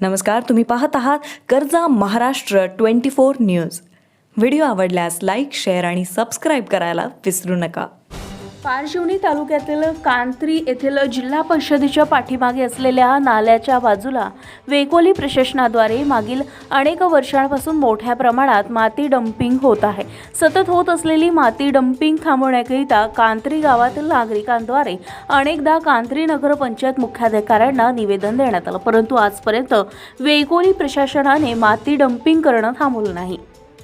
नमस्कार तुम्ही पाहत आहात कर्जा Maharashtra twenty four news. Video आवडल्यास लाईक शेअर आणि सबस्क्राईब करायला विसरू नका. पारशिवनी तालुक्यातील कांत्री येथील जिल्हा परिषदेच्या पाठीमागे असलेल्या नाल्याच्या बाजूला वेकोली प्रशासनाद्वारे मागील अनेक वर्षांपासून मोठ्या प्रमाणात माती डम्पिंग होत आहे. सतत होत असलेली माती डम्पिंग थांबवण्याकरिता कांत्री गावातील नागरिकांद्वारे अनेकदा कांत्री नगरपंचायत मुख्याधिकाऱ्यांना निवेदन देण्यात आलं परंतु आजपर्यंत वेकोली प्रशासनाने माती डम्पिंग करणं थांबवलं नाही.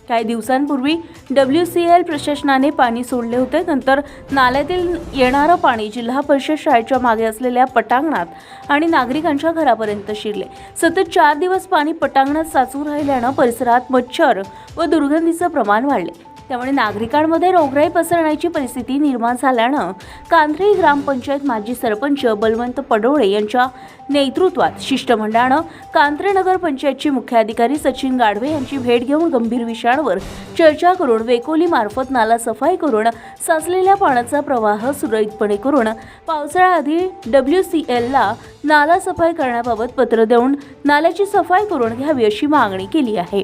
काही दिवसांपूर्वी डब्ल्यू सी एल प्रशासनाने पाणी सोडले होते. नंतर नाल्यातील येणारं पाणी जिल्हा परिषद शाळेच्या मागे असलेल्या पटांगणात आणि नागरिकांच्या घरापर्यंत शिरले. सतत चार दिवस पाणी पटांगणात साचू राहिल्यानं परिसरात मच्छर व दुर्गंधीचं प्रमाण वाढले. त्यामुळे नागरिकांमध्ये रोगराई पसरण्याची परिस्थिती निर्माण झाल्यानं कांद्रे ग्रामपंचायत माजी सरपंच बलवंत पडोळे यांच्या नेतृत्वात शिष्टमंडळानं कांत्रे नगर पंचायतचे मुख्याधिकारी सचिन गाढवे यांची भेट घेऊन गंभीर विषयांवर चर्चा करून वेकोली मार्फत नाला सफाई करून साचलेल्या पाण्याचा प्रवाह सुरळीतपणे करून पावसाळ्याआधी डब्ल्यू सी एलला नाला सफाई करण्याबाबत पत्र देऊन नाल्याची सफाई करून घ्यावी अशी मागणी केली आहे.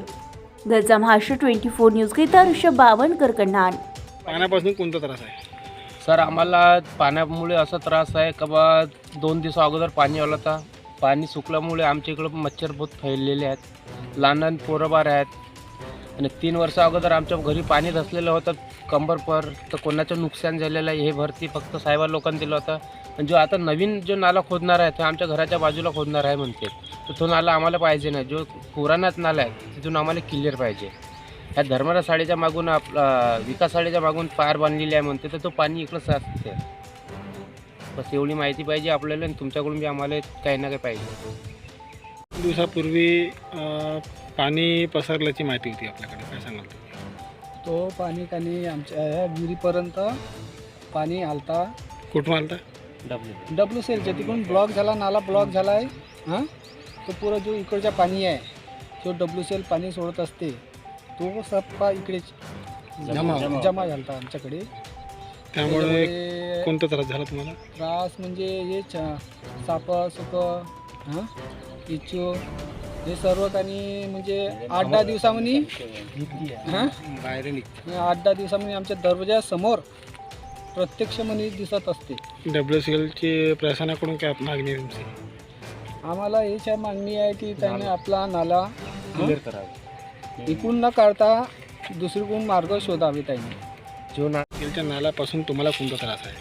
गरजा महाराष्ट्र ट्वेंटी फोर न्यूजकरिता ऋषभ बावनकर कन्हान पाण्यापासून कोणता त्रास आहे? सर आम्हाला पाण्यामुळे असा त्रास आहे का बा दोन दिवसा अगोदर पाणी आलं होता. पाणी सुकल्यामुळे आमच्या इकडं मच्छर बहुत फैललेले आहेत. लहान लहान पोरंबार आहेत. आणि तीन वर्षा अगोदर आमच्या घरी पाणी धसलेलं होतं कंबरपर तर कोणाचं नुकसान झालेलं आहे हे भरती फक्त साहेबा लोकांनी दिलं होतं. आणि जो आता नवीन जो नाला खोदणार आहे तो आमच्या घराच्या बाजूला खोदणार आहे म्हणते. तर तो नाला आम्हाला पाहिजे नाही जो पुराणाच नाला आहे तिथून आम्हाला क्लिअर पाहिजे. ह्या धर्मरा साडीच्या मागून आपला विकास साडीच्या मागून पार बांधलेली आहे म्हणते तर तो पाणी इकडं साचते बस एवढी माहिती पाहिजे आपल्याला आणि तुमच्याकडून बी आम्हाला काही ना काही पाहिजे. दिवसापूर्वी अं, पाणी पसरल्याची माहिती होती आपल्याकडे. काय सांगाल तुम्ही? तो पाणी कानी आमच्या ह्या विहिरीपर्यंत पाणी आलता. कुठून आलता? डब्ल्यू डब्ल्यू सेलच्या तिकडून ब्लॉक झाला नाला ब्लॉक झाला आहे हां? तो पुरा जो इकडचा पाणी आहे जो डब्ल्यू सेल पाणी सोडत असते तो सप्पा इकडे जमा. जमा झाला आमच्याकडे. त्यामुळे त्याच्यामुळे कोणता त्रास झाला तुम्हाला? त्रास म्हणजे हे साप सुक हां? इचू हे सर्व काही म्हणजे आठ दहा दिवसामध्ये हां? बाहेर निघते. आठ दहा दिवसामध्ये आमच्या दरवाजासमोर प्रत्यक्ष म्हणे दिसत असते. डब्ल्यू सी एलची प्रशासनाकडून काय मागणी आहे तुमची? आम्हाला आहे मागणी आहे की त्याने आपला नाला क्लिअर करावं. इकडून न काढता दुसरीकडून मार्ग शोधावे त्यांनी जो ना सेलच्या नाल्यापासून तुम्हाला कोणता त्रास आहे?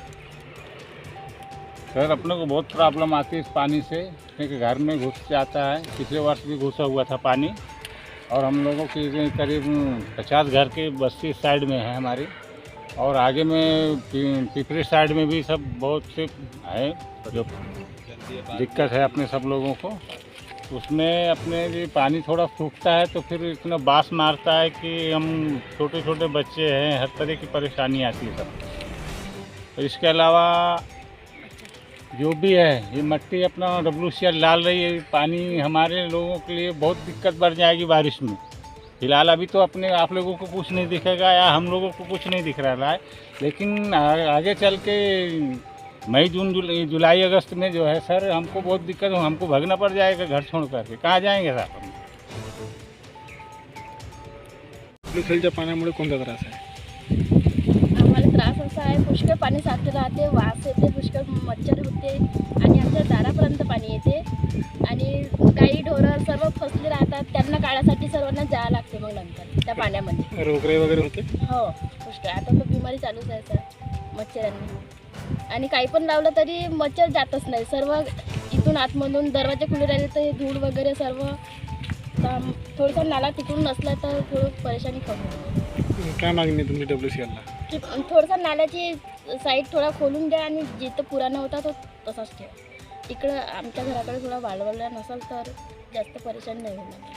सर अपने को बहुत प्रॉब्लम आती है इस पानी से। क्योंकि घर में घुस जाता है। पिछले वर्ष भी घुसा हुआ था पानी। और हम लोगों की करीब पचास घर की बस्ती साइड में है हमारी। और आगे में पिपरी साइड में भी सब बहुत से है जो दिक्कत है अपने सब लोगों को। उसमें अपने ये पानी थोड़ा सूखता है तो फिर इतना बास मारता है कि हम छोटे छोटे बच्चे हैं, हर तरह की परेशानी आती है सब। इसके अलावा जो भी है, ये मट्टी अपना डब्ल्यू सी डाल रही है पानी हमारे लोगों के लिए बहुत दिक्कत बढ़ जाएगी बारिश में। फिलहाल अभी तो अपने आप लोगों को कुछ नहीं दिखेगा या हम लोगों को कुछ नहीं दिख रहा है। लेकिन आगे चल के मई जून जुलाई जुलाई अगस्त में जो है सर हमको बहुत दिक्कत हो हमको भागना पड़ जाएगा घर छोड़ करके। कहाँ जाएंगे सर हम पाण्यामुळे कोणता त्रास आहे आम्हाला त्रास असा आहे पुष्कळ पाणी साचलं राहते वास येते पुष्कळ मच्छर होते आणि आमच्या दारापर्यंत पाणी येते. आणि काही ढोरं सर्व फसले राहतात त्यांना काढायसाठी सर्वांना जावं नंतर त्या पाण्यामध्ये. रोगराई वगैरे होते? हो आता तर बिमारी चालूच आहे सर मच्छरांनी. आणि काही पण लावलं तरी मच्छर जातच नाही. सर्व इथून आतमधून दरवाजे खुले राहिले तर हे धूळ वगैरे सर्व तर थोडासा नाला तिकडून नसला तर थोडं परेशानी कमी काय मागणी आहे तुमची डब्ल्यू सी एलला की थोडासा नाल्याची साईड थोडा खोलून द्या आणि जिथं पुराणा होता तो तसाच ठेवा. इकडं आमच्या घराकडे थोडा वाढवला नसेल तर जास्त परेशान नाही होणार.